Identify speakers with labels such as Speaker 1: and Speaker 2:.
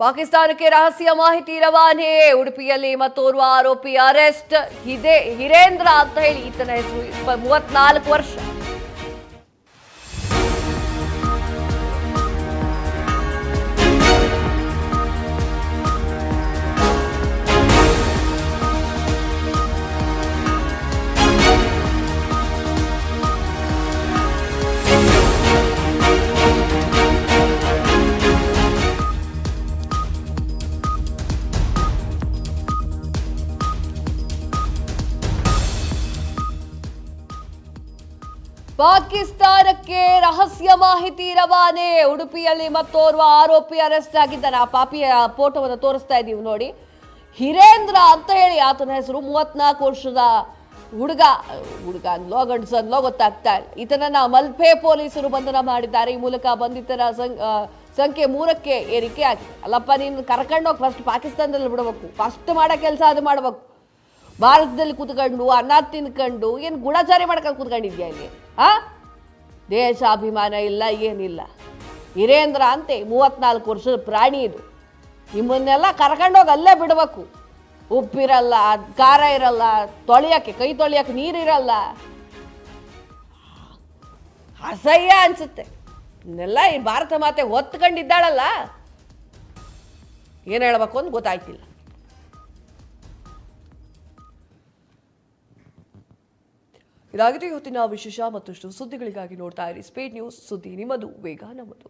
Speaker 1: ಪಾಕಿಸ್ತಾನಕ್ಕೆ ರಹಸ್ಯ ಮಾಹಿತಿ ರವಾನೆ. ಉಡುಪಿಯಲ್ಲಿ ಮತ್ತೋರ್ವ ಆರೋಪಿ ಅರೆಸ್ಟ್. ಇದೆ ಹಿರೇಂದ್ರ ಅಂತ ಹೇಳಿ ಈತನ ಹೆಸರು ಮೂವತ್ನಾಲ್ಕು ವರ್ಷ. ಪಾಕಿಸ್ತಾನಕ್ಕೆ ರಹಸ್ಯ ಮಾಹಿತಿ ರವಾನೆ. ಉಡುಪಿಯಲ್ಲಿ ಮತ್ತೋರ್ವ ಆರೋಪಿ ಅರೆಸ್ಟ್ ಆಗಿದ್ದಾನೆ. ಆ ಪಾಪಿಯ ಫೋಟೋವನ್ನು ತೋರಿಸ್ತಾ ಇದ್ದೀವಿ ನೋಡಿ. ಹಿರೇಂದ್ರ ಅಂತ ಹೇಳಿ ಆತನ ಹೆಸರು. ಮೂವತ್ನಾಲ್ಕು ವರ್ಷದ ಹುಡುಗ ಹುಡುಗ ಅನ್ಲೋ ಗಂಡ್ಸ್ ಅನ್ಲೋ ಗೊತ್ತಾಗ್ತಾ ಇಲ್ಲ. ಈತನನ್ನ ಮಲ್ಪೆ ಪೊಲೀಸರು ಬಂಧನ ಮಾಡಿದ್ದಾರೆ. ಈ ಮೂಲಕ ಬಂಧಿತರ ಸಂಖ್ಯೆ ಮೂರಕ್ಕೆ ಏರಿಕೆ ಆಗಿದೆ. ಅಲ್ಲಪ್ಪ, ನೀನು ಕರ್ಕೊಂಡೋಗಿ ಫಸ್ಟ್ ಪಾಕಿಸ್ತಾನದಲ್ಲಿ ಬಿಡಬೇಕು. ಫಸ್ಟ್ ಮಾಡೋ ಕೆಲಸ ಅದು ಮಾಡ್ಬೇಕು. ಭಾರತದಲ್ಲಿ ಕೂತ್ಕೊಂಡು ಅನ್ನ ತಿನ್ಕೊಂಡು, ಏನು ಗುಣಚಾರಿ ಮಾಡ್ಕೊಂಡು ಕೂತ್ಕೊಂಡಿದ್ಯಾ ಇಲ್ಲಿ? ಆ? ದೇಶಾಭಿಮಾನ ಇಲ್ಲ, ಏನಿಲ್ಲ. ಹಿರೇಂದ್ರ ಅಂತೆ, ಮೂವತ್ನಾಲ್ಕು ವರ್ಷದ ಪ್ರಾಣಿ ಇದು. ನಿಮ್ಮನ್ನೆಲ್ಲ ಕರ್ಕೊಂಡೋಗಿ ಅಲ್ಲೇ ಬಿಡಬೇಕು. ಉಪ್ಪಿರಲ್ಲ, ಖಾರ ಇರಲ್ಲ, ತೊಳೆಯೋಕ್ಕೆ, ಕೈ ತೊಳೆಯೋಕ್ಕೆ ನೀರಿರಲ್ಲ. ಅಸಹ್ಯ ಅನಿಸುತ್ತೆ. ಇನ್ನೆಲ್ಲ ಈ ಭಾರತ ಮಾತೆ ಹೊತ್ಕೊಂಡಿದ್ದಾಳಲ್ಲ ಏನು ಹೇಳ್ಬೇಕು ಅಂತ ಗೊತ್ತಾಯ್ತಿಲ್ಲ. ಇದಾಗಿದೆ ಇವತ್ತಿನ ವಿಶೇಷ ಮತ್ತಷ್ಟು ಸುದ್ದಿಗಳಿಗಾಗಿ ನೋಡ್ತಾ ಇರಿ. ಸ್ಪೇಡ್ ನ್ಯೂಸ್ ಸುದ್ದಿ ನಿಮ್ಮದು ವೇಗ ನಮ್ಮದು.